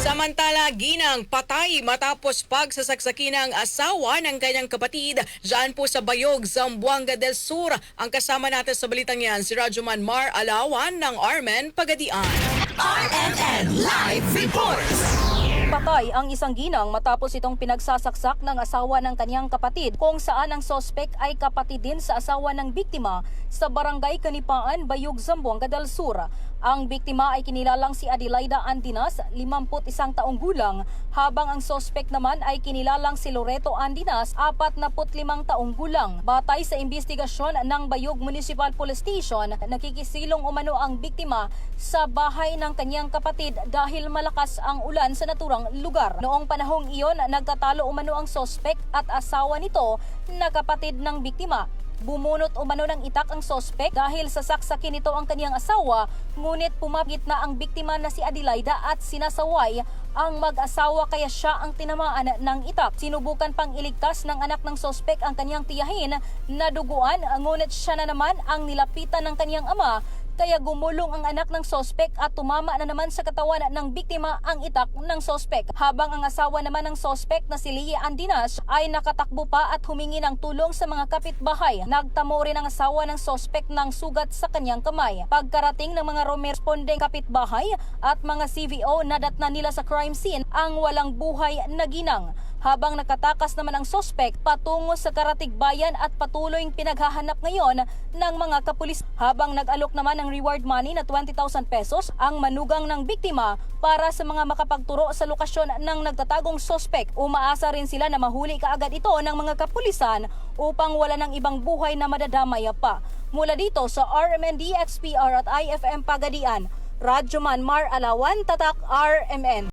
Samantala, ginang patay matapos pagsasaksakin ng asawa ng kanyang kapatid dyan po sa Bayog, Zamboanga del Sur. Ang kasama natin sa balitang yan, si Rajuman Mar Alawan ng Armen Pagadian. RMN Live Reports. Patay ang isang ginang matapos itong pinagsasaksak ng asawa ng kanyang kapatid kung saan ang sospek ay kapatid din sa asawa ng biktima sa barangay Kanipaan, Bayug, Zamboanga del Sur. Ang biktima ay kinilalang si Adelaida Andinas, 51 taong gulang, habang ang sospek naman ay kinilalang si Loreto Andinas, 45 taong gulang. Batay sa investigasyon ng Bayog Municipal Police Station, nakikisilong umano ang biktima sa bahay ng kanyang kapatid dahil malakas ang ulan sa naturang lugar. Noong panahong iyon, nagtatalo umano ang sospek at asawa nito na kapatid ng biktima. Bumunot umano ng itak ang sospek dahil sa saksakin nito ang kanyang asawa, ngunit pumapit na ang biktima na si Adelaida at sinasaway ang mag-asawa kaya siya ang tinamaan ng itak. Sinubukan pang iligtas ng anak ng sospek ang kanyang tiyahin na duguan, ngunit siya na naman ang nilapitan ng kanyang ama kaya gumulong ang anak ng sospek at tumama na naman sa katawan ng biktima ang itak ng sospek. Habang ang asawa naman ng sospek na si Lia Andinas ay nakatakbo pa at humingi ng tulong sa mga kapitbahay. Nagtamo rin ang asawa ng sospek ng sugat sa kanyang kamay. Pagkarating ng mga responding kapitbahay at mga CVO na nila sa crime scene ang walang buhay na ginang habang nakatakas naman ang sospek patungo sa Karatig Bayan at patuloy pinaghahanap ngayon ng mga kapulis habang nag-alok naman ng reward money na 20,000 pesos ang manugang ng biktima para sa mga makapagturo sa lokasyon ng nagtatagong sospek. Umaasa rin sila na mahuli kaagad ito ng mga kapulisan upang wala ng ibang buhay na madadamay pa. Mula dito sa RMND, XPR at IFM Pagadian, Radyoman Mar Alawan, Tatak RMN.